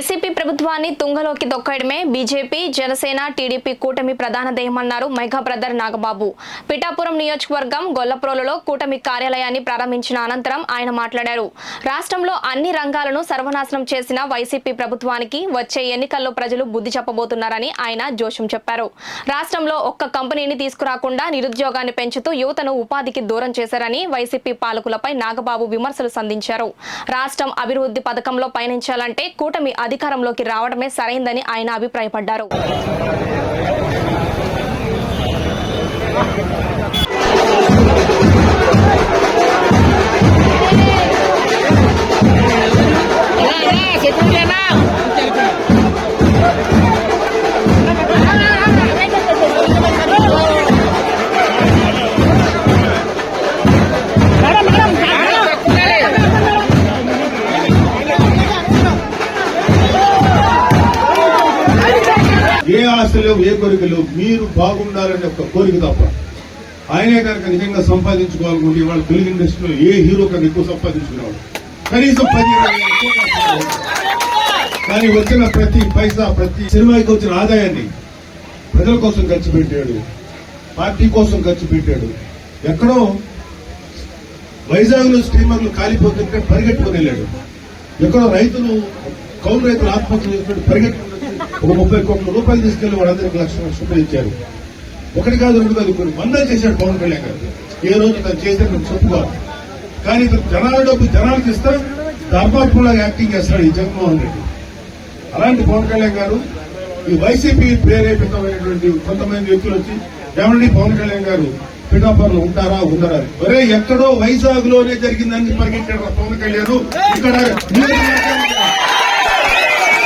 YCP ప్రభుత్వాన్ని తుంగలోకి దొక్కడమే బీజేపీ జనసేన టీడీపీ కూటమి ప్రధాన ధ్యేయమన్నారు మెగా బ్రదర్ నాగబాబు. పిఠాపురం నియోజకవర్గం గొల్లప్రోలులో కూటమి కార్యాలయాన్ని ప్రారంభించిన అనంతరం ఆయన మాట్లాడారు. రాష్ట్రంలో అన్ని రంగాలను సర్వనాశనం చేసిన వైసీపీ ప్రభుత్వానికి వచ్చే ఎన్నికల్లో ప్రజలు బుద్ధి చెప్పబోతున్నారని ఆయన జోషం చెప్పారు. రాష్ట్రంలో ఒక్క కంపెనీని తీసుకురాకుండా నిరుద్యోగాన్ని పెంచుతూ యువతను ఉపాధికి దూరం చేశారని వైసీపీ పాలకులపై నాగబాబు విమర్శలు సంధించారు. రాష్ట్రం అభివృద్ధి పథకంలో పయనించాలంటే కూటమి అధికారంలోకి రావడమే సరైందని ఆయన అభిప్రాయపడ్డారు. ఏ ఆశలు ఏ కోరికలు మీరు బాగుండాలనే ఒక కోరిక తప్ప ఆయనే కనుక నిజంగా సంపాదించుకోవాలనుకుంటే ఇవాళ తెలుగు ఇండస్ట్రీలో ఏ హీరో కన్నా ఎక్కువ సంపాదించుకునేవాడు? కనీసం పది కానీ వచ్చిన ప్రతి పైసా ప్రతి సినిమాకి వచ్చిన ఆదాయాన్ని ప్రజల కోసం ఖర్చు పెట్టాడు పార్టీ కోసం ఖర్చు పెట్టాడు. ఎక్కడో వైజాగ్లో స్టీమర్లు కాలిపోతుంటే పరిగెట్టుకుని వెళ్ళాడు. ఎక్కడో రైతులు కౌలు రైతులు ఆత్మహత్య చేసినట్టు పరిగెట్టుకుని ఒక ముప్పై కోట్ల రూపాయలు తీసుకెళ్ళి వాళ్ళందరికీ లక్ష లక్ష రూపాయలు ఇచ్చారు. ఒకటి కాదు రెండు కాదు కొన్ని వందలు చేశాడు పవన్ కళ్యాణ్ గారు. ఏ రోజు తను చేశాడు నేను చెప్పుకోవాలి కానీ ఇతను జనాల డబ్బు జనాలకు ఇస్తా ధర్మాత్మలాగా యాక్టింగ్ చేస్తాడు ఈ జగన్మోహన్ రెడ్డి. అలాంటి పవన్ కళ్యాణ్ గారు ఈ వైసీపీ ప్రేరేపితమైనటువంటి కొంతమంది వ్యక్తులు వచ్చి ఏమండి పవన్ కళ్యాణ్ గారు పిఠాపురంలో ఉంటారా ఉండరా ఒరే ఎక్కడో వైజాగ్లోనే జరిగిందని పరిగెట్టాడు పవన్ కళ్యాణ్. ఇక్కడ నియోజకవర్గానికి రా. ఇక్కడ నియోజకవర్గానికి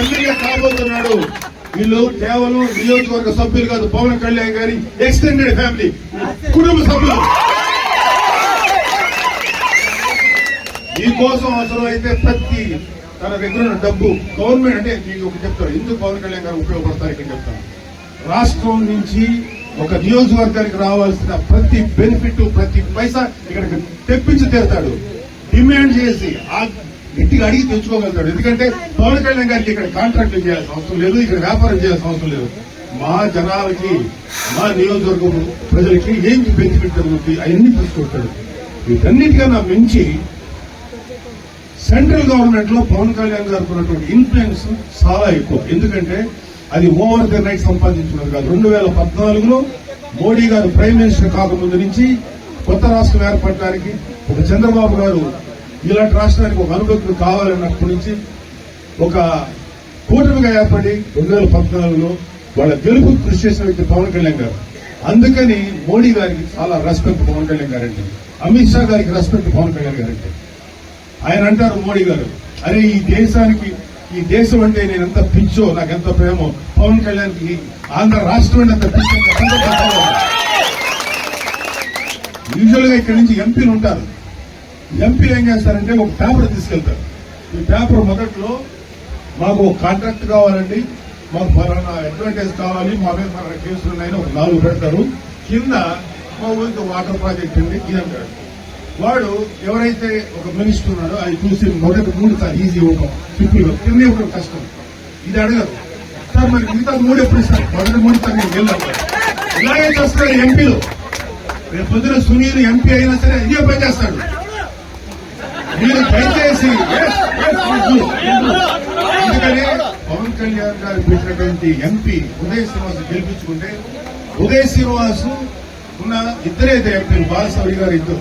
ఎమ్మెల్యే కాబోతున్నాడు. వీళ్ళు కేవలం నియోజకవర్గ సభ్యులు కాదు పవన్ కళ్యాణ్ గారి ఎక్స్టెండెడ్ ఫ్యామిలీ కుటుంబ సభ్యులు. మీకోసం అవసరమైతే ప్రతి తన దగ్గర ఉన్న డబ్బు గవర్నమెంట్ అంటే మీకు ఒక చెప్తారు ఎందుకు పవన్ కళ్యాణ్ గారు ఉపయోగపడతారు ఇక్కడ చెప్తాను. రాష్ట్రం నుంచి ఒక నియోజకవర్గానికి రావాల్సిన ప్రతి బెనిఫిట్ ప్రతి పైసా ఇక్కడికి తెప్పించి తీరుతాడు. డిమాండ్ చేసి ఆ ఇంటికి అడిగి తెచ్చుకోగలుగుతాడు. ఎందుకంటే పవన్ కళ్యాణ్ గారికి ఇక్కడ కాంట్రాక్ట్లు చేయాల్సిన అవసరం లేదు ఇక్కడ వ్యాపారం చేయాల్సిన అవసరం లేదు. మా జనాలకి మా నియోజకవర్గం ప్రజలకి ఏం బెనిఫిట్ జరుగుతుంది అవన్నీ తీసుకుంటాడు వీటన్నిటికన్నా మించి సెంట్రల్ గవర్నమెంట్లో పవన్ కళ్యాణ్ గారికి ఉన్నటువంటి ఇన్ఫ్లుయెన్స్ చాలా ఎక్కువ. ఎందుకంటే అది ఓవర్ ది నైట్ సంపాదించుకున్నది కాదు. రెండు వేల పద్నాలుగులో మోడీ గారు ప్రైమ్ మినిస్టర్ కాకముందు నుంచి కొత్త రాష్ట్రం ఏర్పడడానికి ఒక చంద్రబాబు గారు ఇలాంటి రాష్ట్రానికి ఒక అనుభూతులు కావాలన్నప్పటి నుంచి ఒక కూటమిగా ఏర్పడి రెండు వేల పద్నాలుగులో వాళ్ళ గెలుపు కృషి చేసిన వ్యక్తి పవన్ కళ్యాణ్ గారు. అందుకని మోడీ గారికి చాలా రెస్పెక్ట్ పవన్ కళ్యాణ్ గారంటే. అమిత్ షా గారికి రెస్పెక్ట్ పవన్ కళ్యాణ్ గారంటే. ఆయన అంటారు మోడీ గారు అరే ఈ దేశానికి ఈ దేశం అంటే నేను ఎంత పిచ్చో నాకు ఎంత ప్రేమో పవన్ కళ్యాణ్కి ఆంధ్ర రాష్ట్రం అంటే ఎంత పిచ్చో యూజువల్గా ఇక్కడి నుంచి ఎంపీలు ఉంటారు. ఎంపీలు ఏం చేస్తారంటే ఒక పేపర్ తీసుకెళ్తారు. ఈ పేపర్ మొదట్లో మాకు ఒక కాంట్రాక్ట్ కావాలండి మాకు ఫలానా అడ్వాంటేజ్ కావాలి మా మీద మన కేసులు ఉన్నాయని ఒక నాలుగు పెడతారు. కింద మా ఊరికి వాటర్ ప్రాజెక్ట్ ఉంది ఇది అంటాడు వాడు ఎవరైతే ఒక మినిస్టర్ ఉన్నాడో అది చూసి మొదటి మూడు సార్ ఈజీ ఇవ్వడం సింపుల్గా కింద ఇవ్వడం కష్టం. ఇది అడగరు. సార్ మరి మిగతా మూడు ఎప్పుడు ఇస్తారు? మొదటి మూడు సార్ నేను వెళ్ళాను. ఇలాగే చేస్తారు ఎంపీలు రేపు పొద్దున సునీల్ ఎంపీ అయినా సరే ఇదే పని చేస్తాడు. మీరు దయచేసి అందుకని పవన్ కళ్యాణ్ గారు పెట్టినటువంటి ఎంపీ ఉదయ్ శ్రీనివాస్ గెలిపించుకుంటే ఉదయ్ శ్రీనివాస్ ఉన్న ఇద్దరే ఇద్దరు ఎంపీలు బాలసౌరి గారు ఇద్దరు.